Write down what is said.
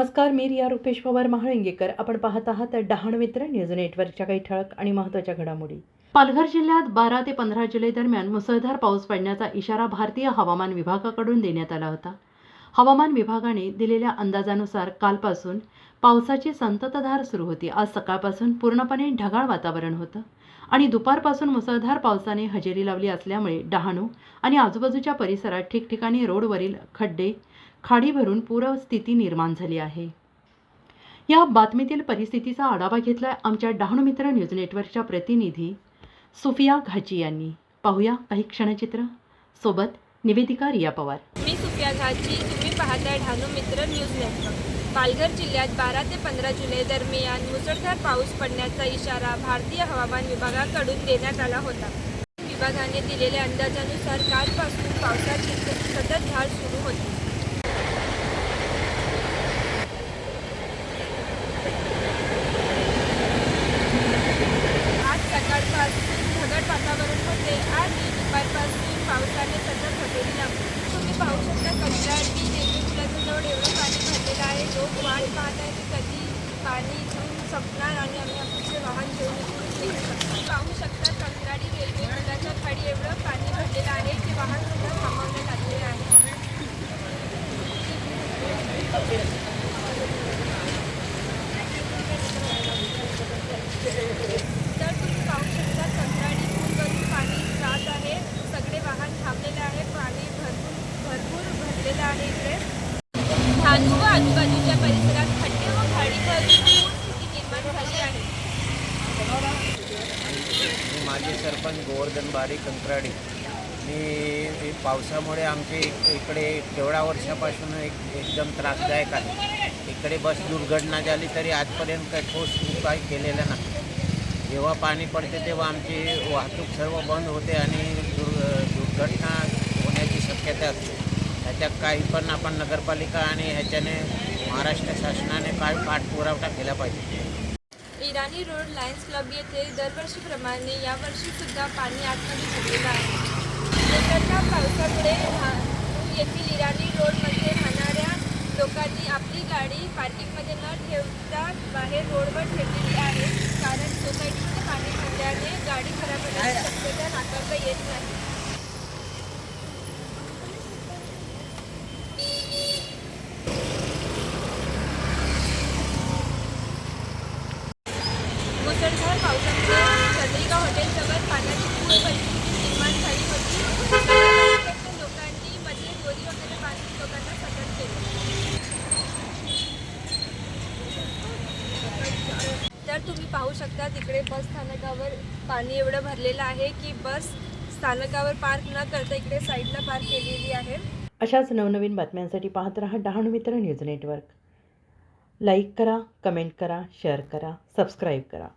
नमस्कार मी रिया रुपेश पवार महाळिंगेकर. आपण पाहत आहात डहाण मित्र न्यूज नेटवर्कच्या काही ठळक आणि महत्त्वाच्या घडामोडी. पालघर जिल्ह्यात बारा ते पंधरा जुलै दरम्यान मुसळधार पाऊस पडण्याचा इशारा भारतीय हवामान विभागाकडून देण्यात आला होता. हवामान विभागाने दिलेल्या अंदाजानुसार कालपासून पावसाची संततधार सुरू होती. आज सकाळपासून पूर्णपणे ढगाळ वातावरण होतं आणि दुपारपासून मुसळधार पावसाने हजेरी लावली असल्यामुळे डहाणू आणि आजूबाजूच्या परिसरात ठिकठिकाणी रोडवरील खड्डे खाडी भरून पूरस्थिती निर्माण झाली आहे. या बातमीतील परिस्थितीचा आढावा घेतला आमच्या डहाणू मित्र न्यूज नेटवर्कच्या प्रतिनिधी सुफिया घाची यांनी. पाहूया काही क्षणचित्र. सोबत निवेदिका रिया पवार. मी सुफिया घाची. तुम्ही पाहताय डहाणू मित्र न्यूज नेटवर्क. पालघर जिल्ह्यात बारा ते पंधरा जुलै दरम्यान मुसळधार पाऊस पडण्याचा इशारा भारतीय हवामान विभागाकडून देण्यात आला होता. विभागाने दिलेल्या अंदाजानुसार कालपासून पावसाची सततधार सुरू होती आज सकाळपासून ढगाळ वातावरण होते आणि दुपारपासून पावसाने सतत हजेरी लावली तुम्ही पाहू शकता कंत्राटी रेल्वे पुलाच्या जवळ एवढं पाणी भरलेलं आहे. लोक वाट पाहत आहे की कधी पाणी इथून संपणार आणि आम्ही आमचे वाहन घेऊन इथून पाहू शकतात कंत्राटी रेल्वे पुलाच्या खाडी एवढं पाणी भरलेलं आहे की वाहन सुद्धा थांबवण्यात आलेले आहे तर तुम्ही पाहू शकता कंत्राटी पूलवरून पाणी जात आहे सगळे वाहन थांबलेले आहे पाणी भरपूर भरपूर भरलेलं आहे इकडे धानू व आजूबाजूच्या परिसरात खड्डे व खाडी निर्माण झाली आहे. मी सरपंच गोवर्धन बारी कंत्राडी. मी पावसामुळे आमचे इक- इकडे तेवढ्या वर्षापासून एक एकदम त्रासदायक आहे. इकडे बस दुर्घटना झाली तरी आजपर्यंत काही ठोस उपाय केलेला नाही. जेव्हा पाणी पडते तेव्हा आमची वाहतूक सर्व बंद होते आणि दुर् दुर्घटना होण्याची शक्यता असते. त्याच्यात काही पण आपण नगरपालिका आणि ह्याच्याने महाराष्ट्र शासनाने काय पाठपुरावा केला पाहिजे? इराणी रोड लायन्स क्लब येथे दरवर्षीप्रमाणे यावर्षी सुद्धा पाणी आतमध्ये भरलेलं आहे. मुसळधार पावसामुळे येथील इराणी रोडमध्ये राहणाऱ्या लोकांनी आपली गाडी पार्किंगमध्ये न ठेवता बाहेर रोडवर ठेवलेली आहे. कारण सोसायटीमध्ये पाणी भरल्याने गाडी खराब होण्याची शक्यता नाकारता येत नाही. मुसळधार पावसामुळे चंद्रिका हॉटेलजवळ पाण्याची पूर परिस्थिती निर्माण झाली होती. लोकांनी मध्ये दोरी वगैरे बांधून लोकांना सतत केले. तर तुम्ही पाहू शकता तिकडे बस स्थानकावर पाणी एवढं भरलेलं आहे की बस स्थानकावर पार्क न करता इकडे साईडला पार्क केलेली आहे. अशाच नवनवीन बातम्यांसाठी पाहत रहा Dahanu Mitra news network. Like करा कमेंट करा शेअर करा सबस्क्राईब करा.